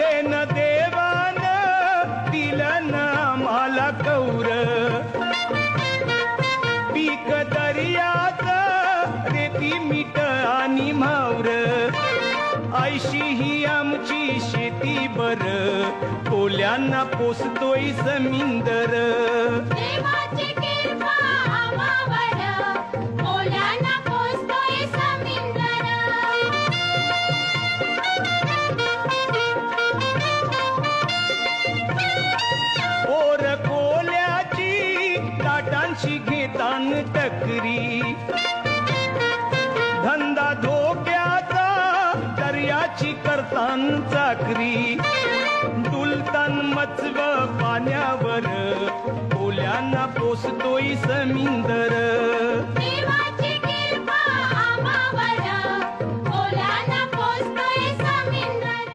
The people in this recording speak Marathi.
देन देवान दिलं ना आम्हाला कौर. पीक दर्यात रेती मीठ आणि मावर. ऐशी ही आमची शेती बर कोल्यांना पोसतोय दर. ताटांची घेतान टकरी. धंदा धोक्याचा दर्याची करतान चाकरी. डुलतान मचव पाण्यावर कोल्यांना पोसतोय समिंदर.